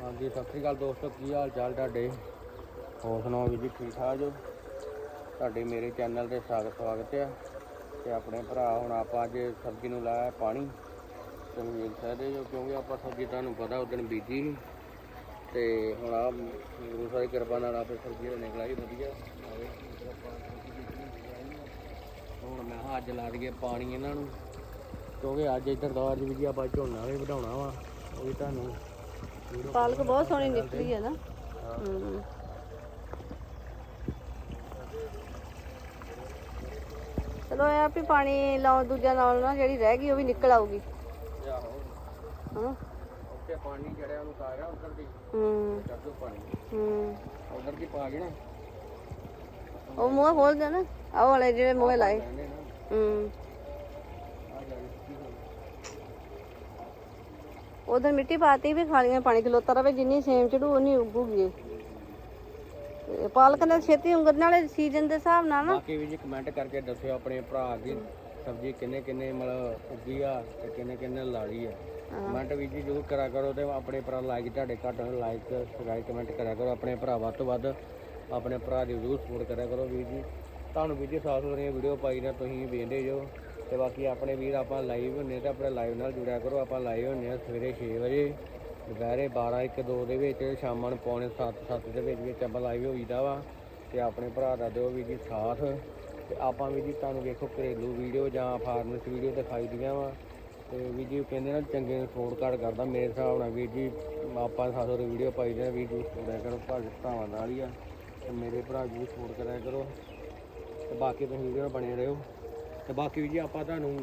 ਹਾਂਜੀ, ਸਤਿ ਸ੍ਰੀ ਅਕਾਲ ਦੋਸਤੋ, ਕੀ ਹਾਲ ਚਾਲ ਤੁਹਾਡੇ? ਹੋਰ ਸੁਣਾਓ ਵੀ ਜੀ, ਠੀਕ ਠਾਕ ਜੋ? ਤੁਹਾਡੇ ਮੇਰੇ ਚੈਨਲ ਤੇ ਸਾਗ ਸਵਾਗਤ ਆ। ਤੇ ਆਪਣੇ ਭਰਾ ਹੁਣ ਆਪਾਂ ਅੱਜ ਸਬਜ਼ੀ ਨੂੰ ਲਾਇਆ ਪਾਣੀ। ਤੁਸੀਂ ਵੇਖ ਸਕਦੇ ਜੋ ਕਿਉਂਕਿ ਆਪਾਂ ਸਬਜ਼ੀ ਤੁਹਾਨੂੰ ਪਤਾ ਉਦੋਂ ਬੀਜੀ ਨਹੀਂ ਤੇ ਹੁਣ ਆ ਗੁਰੂ ਸਾਹਿਬ ਦੀ ਕਿਰਪਾ ਨਾਲ ਆਪੇ ਸਬਜ਼ੀ ਨਿਕਲ ਆਈ ਵਧੀਆ। ਹੁਣ ਮੈਂ ਅੱਜ ਲਾ ਦਈਏ ਪਾਣੀ ਇਹਨਾਂ ਨੂੰ। ਕਿਉਂਕਿ ਅੱਜ ਇੱਧਰ ਦਾ ਜੀ ਵੀ ਜੀ ਆਪਾਂ ਝੋਨਾ ਵੀ ਵਧਾਉਣਾ ਵਾ, ਉਹ ਵੀ ਤੁਹਾਨੂੰ ਪਾਲਕ ਬਹੁਤ ਸੋਹਣੀ ਨਿਕਲੀ ਹੈ ਨਾ। ਚਲੋ ਇਹ ਆ ਵੀ ਪਾਣੀ ਲਾਉਣ ਦੂਜਾ ਨਾਲ ਨਾ ਜਿਹੜੀ ਰਹਿ ਗਈ ਉਹ ਵੀ ਨਿਕਲ ਆਊਗੀ। ਹਾਂ ਉੱਤੇ ਪਾਣੀ ਜਿਹੜਾ ਉਹਨੂੰ ਗਿਆ ਉਧਰ ਦੀ। ਹੂੰ ਚੱਕੋ ਪਾਣੀ। ਹੂੰ ਉਧਰ ਦੀ ਪਾ ਕੇ ਨਾ। ਉਹ ਮੂੰਹ ਖੋਲ ਦੇ ਨਾ। ਆਹ ਵਾਲੇ ਜਿਹੜੇ ਮੂੰਹ ਲਾਏ। ਹੋ ਉਧਰ ਮਿੱਟੀ ਪਾਤੀ ਵੀ ਖਾਲੀਆਂ ਪਾਣੀ ਖਲੋਤਾ ਰਵੇ ਜਿੰਨੀ ਸੇਮ ਚੜੂ ਉਨੀ ਉੱਗੂਗੀ ਪਾਲਕ ਨੇ ਛੇਤੀ ਉਂਗਣ ਵਾਲੇ ਸੀਜ਼ਨ ਦੇ ਹਿਸਾਬ ਨਾਲ ਨਾ। ਬਾਕੀ ਵੀ ਜੀ ਕਮੈਂਟ ਕਰਕੇ ਦੱਸਿਓ ਆਪਣੇ ਭਰਾ ਦੀ ਸਬਜ਼ੀ ਕਿੰਨੇ ਕਿੰਨੇ ਮਤਲਬ ਉੱਗੀ ਆ ਤੇ ਕਿੰਨੇ ਕਿੰਨੇ ਲਾੜੀ ਆ। ਕਮੈਂਟ ਵੀ ਜੀ ਜ਼ਰੂਰ ਕਰਿਆ ਕਰੋ ਤੇ ਆਪਣੇ ਭਰਾ ਲਾਈਕ ਤੁਹਾਡੇ ਘੱਟ ਲਾਈਕ ਸਬਸਕ੍ਰਾਈਬ ਕਮੈਂਟ ਕਰਿਆ ਕਰੋ। ਆਪਣੇ ਭਰਾ ਵੱਧ ਤੋਂ ਵੱਧ ਆਪਣੇ ਭਰਾ ਦੀ ਜ਼ਰੂਰ ਸਪੋਰਟ ਕਰਿਆ ਕਰੋ ਵੀਰ ਜੀ। ਤੁਹਾਨੂੰ ਵੀਰ ਜੀ ਸਾਫ਼ ਸੁਥਰੀਆਂ ਵੀਡੀਓ ਪਾਈ ਨਾ ਤੁਸੀਂ ਵੇਖਦੇ ਜੋ ਤੇ ਬਾਕੀ ਆਪਣੇ ਵੀਰ, ਆਪਾਂ ਲਾਈਵ ਹੁੰਨੇ ਤੇ ਆਪਣੇ ਲਾਈਵ ਨਾਲ ਜੁੜਿਆ ਕਰੋ। ਆਪਾਂ ਲਾਈਵ ਹੁੰਨੇ ਆ ਸਵੇਰੇ 6 ਵਜੇ, ਦੁਪਹਿਰੇ 12 1 2 ਦੇ ਵਿੱਚ, ਸ਼ਾਮਾਂ ਨੂੰ ਪੌਣੇ 7 7 ਦੇ ਵਿੱਚ ਵਿੱਚ ਆਪਾਂ ਲਾਈਵ ਹੋਈਦਾ ਵਾ। ਤੇ ਆਪਣੇ ਭਰਾ ਦਾ ਦਿਓ ਵੀ ਜੀ ਸਾਥ। ਤੇ ਆਪਾਂ ਵੀ ਜੀ ਤੁਹਾਨੂੰ ਵੇਖੋ ਘਰੇਲੂ ਵੀਡੀਓ ਜਾਂ ਫਾਰਮੈਸ ਵੀਡੀਓ ਦਿਖਾਈ ਦੀਆਂ ਵਾ। ਤੇ ਵੀ ਜੀ ਕਹਿੰਦੇ ਨਾ ਚੰਗੇ ਸਪੋਰਟ ਘੱਟ ਕਰਦਾ। ਮੇਰੇ ਹਿਸਾਬ ਨਾਲ ਵੀਰ ਜੀ, ਆਪਾਂ ਸਾਥੋਂ ਵੀਡੀਓ ਪਾਈ ਦੇ ਵੀ ਜੀ ਸਪੋਰਟ ਕਰੋ ਭਰਾ ਭਰਾਵਾਂ ਨਾਲ ਹੀ ਆ। ਤੇ ਮੇਰੇ ਭਰਾ ਜੀ ਸਪੋਰਟ ਕਰਿਆ ਕਰੋ। ਤੇ ਬਾਕੀ ਤੁਸੀਂ ਵੀਡੀਓ ਨਾਲ ਬਣੇ ਰਹੋ। ਤੇ ਬਾਕੀ ਵੀ ਜੀ ਆਪਾਂ ਤੁਹਾਨੂੰ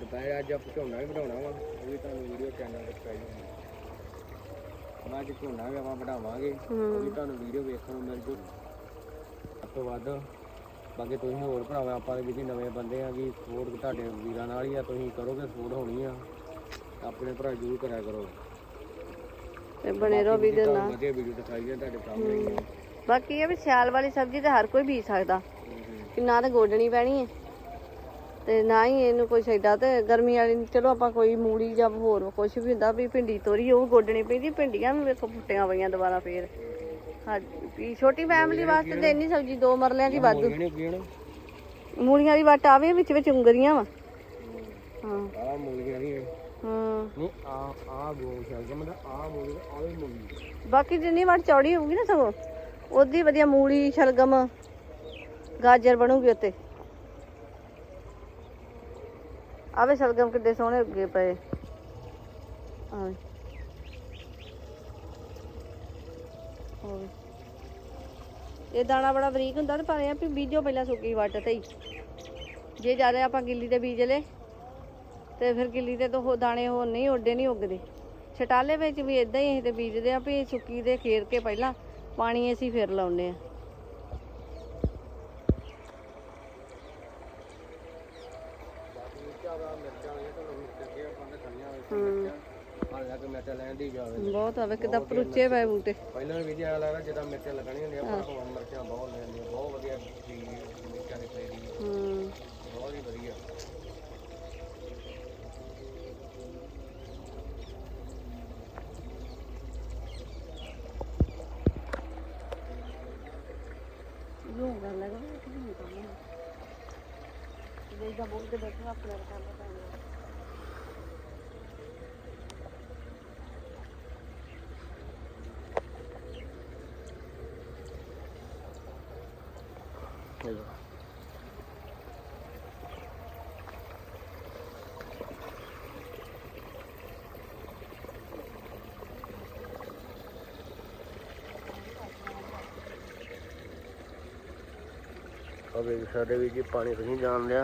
ਦੁਪਹਿਰ ਅੱਜ ਆਪਾਂ ਝੋਨਾ ਵੀ ਵਧਾਉਣਾ ਵਾ ਉਹ ਵੀ ਤੁਹਾਨੂੰ ਵੀਡੀਓ ਚੈਨਲ ਤੇ ਪਾਈ ਹੋਣੀ ਅੱਜ ਝੋਨਾ ਵੀ ਆਪਾਂ ਵਧਾਵਾਂਗੇ ਉਹ ਵੀ ਤੁਹਾਨੂੰ ਵੀਡੀਓ ਵੇਖਣ ਨੂੰ ਮਿਲ ਜੂ। ਸਭ ਤੋਂ ਵੱਧ ਬਾਕੀ ਤੁਸੀਂ ਹੋਰ ਭਰਾਵਾ ਆਪਾਂ ਦੇ ਵੀ ਨਵੇਂ ਬੰਦੇ ਆ ਜੀ ਸਪੋਰਟ ਤੁਹਾਡੇ ਵੀਰਾਂ ਨਾਲ ਹੀ ਆ ਤੁਸੀਂ ਕਰੋਗੇ ਸਪੋਰਟ ਹੋਣੀ ਆ ਆਪਣੇ ਭਰਾ ਜ਼ਰੂਰ ਕਰਿਆ ਕਰੋ। ਤੇ ਬਣੇ ਰਹੋ ਵੀਡੀਓ ਨਾਲ। ਵਧੀਆ ਵੀਡੀਓ ਦਿਖਾਈ ਹੈ ਤੁਹਾਡੇ ਸਾਹਮਣੇ। ਬਾਕੀ ਇਹ ਵੀ ਸਿਆਲ ਵਾਲੀ ਸਬਜ਼ੀ ਤੇ ਹਰ ਕੋਈ ਬੀਜ ਸਕਦਾ। ਕਿ ਨਾ ਤਾਂ ਗੋਡਣੀ ਪੈਣੀ ਹੈ ਤੇ ਨਾ ਹੀ ਇਹਨੂੰ ਕੋਈ ਛੱਡਾ ਤੇ ਗਰਮੀ ਵਾਲੀ ਚਲੋ ਆਪਾਂ ਕੋਈ ਮੂਲੀ ਜਾਂ ਹੋਰ ਕੁਝ ਵੀ ਹੁੰਦਾ ਵੀ ਭਿੰਡੀ ਤੋਰੀ ਉਹ ਗੋਡਣੀ ਪੈਂਦੀ ਭਿੰਡੀਆਂ ਵੀ ਵੇਖੋ ਫੁੱਟੀਆਂ ਪਈਆਂ ਦੁਬਾਰਾ ਫੇਰ। ਹਾਂਜੀ ਛੋਟੀ ਫੈਮਿਲੀ ਵਾਸਤੇ ਤੇ ਇੰਨੀ ਸਬਜ਼ੀ ਦੋ ਮਰਲਿਆਂ ਦੀ ਵਾਧੂ। ਮੂਲੀਆਂ ਦੀ ਵੱਟ ਆਵੇ ਵਿੱਚ ਵਿੱਚ ਉਂਗਰੀਆਂ ਵਾ। ਹਾਂ। ਆਹ ਮੂਲੀਆਂ ਨਹੀਂ ਹਾਂ। ਨਹੀਂ ਆ ਆ ਗੋ ਸ਼ਲਗਮ ਮਤਲਬ ਆ ਮੂਲੀ ਆ ਵੀ ਮੂਲੀ ਬਾਕੀ ਜਿੰਨੀ ਵੱਟ ਚੌੜੀ ਹੋਊਗੀ ਨਾ ਸਗੋਂ ਉਹਦੀ ਵਧੀਆ ਮੂਲੀ ਸ਼ਲਗਮ ਗਾਜਰ ਬਣੂਗੀ ਉੱਤੇ। ਆਵੇ ਸ਼ਲਗਮ ਕਿੱਡੇ ਸੋਹਣੇ ਉੱਗੇ ਪਏ। ਆਵੇ। ਹੋਵੇ। ਇਹ ਦਾਣਾ ਬੜਾ ਬਰੀਕ ਹੁੰਦਾ ਤੇ ਪਰ ਇਹ ਵੀ ਬੀਜੋ, ਪਹਿਲਾਂ ਸੁੱਕੀ ਵੱਟ ਤੇ ਹੀ। ਜੇ ਜ਼ਿਆਦਾ ਆਪਾਂ ਗਿੱਲੀ ਤੇ ਬੀਜ ਲੇ ਤੇ ਫਿਰ ਗਿੱਲੀ ਤੇ ਤਾਂ ਉਹ ਦਾਣੇ ਉਹ ਨਹੀਂ ਉੱਡੇ ਨਹੀਂ ਉੱਗਦੇ। ਛਟਾਲੇ ਵਿੱਚ ਵੀ ਇਦਾਂ ਹੀ ਅਸੀਂ ਤੇ ਬੀਜਦੇ ਆ ਵੀ ਸੁੱਕੀ ਦੇ ਖੇਰ ਕੇ ਪਹਿਲਾਂ ਪਾਣੀ ਅਸੀਂ ਫਿਰ ਲਾਉਨੇ ਆ ਮਿਰਚਾਂ ਲੈਣ ਦੀ ਜਾਵੇ। ਬਹੁਤ ਆਵੇ ਕਿਦਾਂ ਪਰੁੱਚੇ ਪਏ ਬੂਟੇ। ਪਹਿਲਾਂ ਵੀ ਜੀ ਲੱਗਦਾ ਜਿੱਦਾਂ ਮਿਰਚਾਂ ਲੱਗਣੀਆਂ ਹੁੰਦੀਆਂ ਪਰ ਹੁਣ ਮਿਰਚਾਂ ਬਹੁਤ ਲੈਂਦੀਆਂ ਬਹੁਤ ਵਧੀਆ ਮਿਰਚਾਂ ਨਿਕਲਦੀ ਹੂੰ। ਬਹੁਤ ਹੀ ਵਧੀਆ ਯੂੰ ਕਰ ਲਗਾ ਕਿ ਨਹੀਂ ਕਰਨਾ ਜੇ ਦਾ ਬੋਲ ਕੇ ਦੇਖਣਾ ਆਪਣੇ ਕੰਮ ਕਰਨਾ ਅਬੇ ਸਾਡੇ ਵੀ ਜੀ ਪਾਣੀ ਤੁਸੀਂ ਜਾਣ ਲਿਆ